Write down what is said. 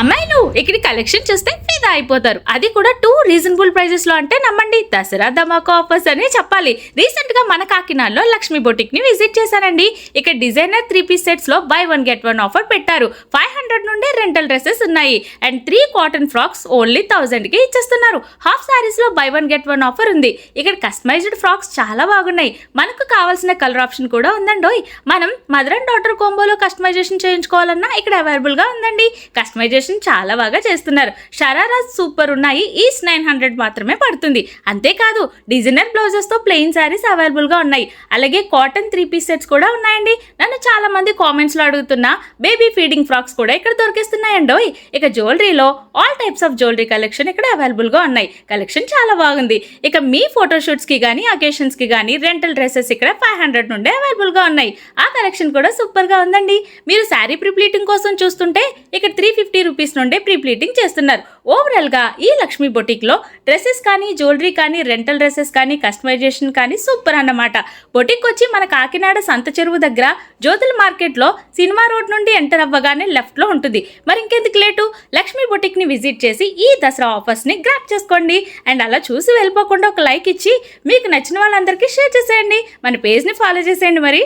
అమ్మాయిలు ఇక్కడ కలెక్షన్ చూస్తే ఫిదా అయిపోతారు. అది కూడా టూ రీజనబుల్ ప్రైజెస్లో అంటే నమ్మండి. దసరా ధమాకా ఆఫర్స్ అని చెప్పాలి. రీసెంట్గా మన కాకినాడలో లక్ష్మీ బొటిక్ని విజిట్ చేశానండి. ఇక్కడ designer three piece సెట్స్లో buy one get one offer పెట్టారు. ఫైవ్ హండ్రెడ్ నుండి రెంటల్ డ్రెస్సెస్ ఉన్నాయి. And three cotton frocks only థౌజండ్కి ఇచ్చేస్తున్నారు. Half సారీస్లో buy one get one offer ఉంది. ఇక్కడ కస్టమైజ్డ్ ఫ్రాక్స్ చాలా బాగున్నాయి. మనకు కావాల్సిన కలర్ ఆప్షన్ కూడా ఉందండోయ్. మనం మదర్ అండ్ డాటర్ కోంబోలో కస్టమైజేషన్ చేయించుకోవాలన్నా ఇక్కడ అవైలబుల్గా ఉందండి. కస్టమైజేషన్ చాలా బాగా చేస్తున్నారు. షరారా సూపర్ ఉన్నాయి. ఈస్ట్ నైన్ హండ్రెడ్ మాత్రమే పడుతుంది. అంతేకాదు డిజైనర్ బ్లౌజెస్తో ప్లెయిన్ శారీస్ అవైలబుల్గా ఉన్నాయి. అలాగే కాటన్ త్రీ పీస్ సెట్స్ కూడా ఉన్నాయండి. నన్ను చాలా మంది కామెంట్స్లో అడుగుతున్న బేబీ ఫీడింగ్ ఫ్రాక్స్ కూడా ఇక్కడ దొరికిస్తున్నాయండోయ్? ఇక జ్యువెలరీలో all types of jewellery collection ఇక్కడ అవైలబుల్గా ఉన్నాయి. కలెక్షన్ చాలా బాగుంది. ఇక మీ ఫోటోషూట్స్కి కానీ అకేషన్స్కి కానీ రెంటల్ డ్రెస్సెస్ ఇక్కడ ఫైవ్ హండ్రెడ్ నుండి అవైలబుల్గా ఉన్నాయి. ఆ కలెక్షన్ కూడా సూపర్గా ఉందండి. మీరు శారీ ప్రీప్లీటింగ్ కోసం చూస్తుంటే ఇక్కడ త్రీ ఫిఫ్టీ రూపీస్ నుండే ప్రీప్లీటింగ్ చేస్తున్నారు. ఓవరాల్గా ఈ లక్ష్మీ బొటిక్లో డ్రెస్సెస్ కానీ జ్యువెలరీ కానీ రెంటల్ డ్రెస్సెస్ కానీ కస్టమైజేషన్ కానీ సూపర్ అన్నమాట. బొటిక్ వచ్చి మన కాకినాడ సంత చెరువు దగ్గర జ్యోతుల మార్కెట్లో సినిమా రోడ్ నుండి ఎంటర్ అవ్వగానే లెఫ్ట్లో ఉంటుంది. మరి ఇంకెందుకు లేటు? లక్ష్మీ బొటిక్ని విజిట్ చేసి ఈ దసరా ఆఫర్స్ని గ్రాప్ చేసుకోండి. అండ్ అలా చూసి వెళ్ళిపోకుండా ఒక లైక్ ఇచ్చి మీకు నచ్చిన వాళ్ళందరికీ షేర్ చేసేయండి. మన పేజ్ని ఫాలో చేసేయండి మరి.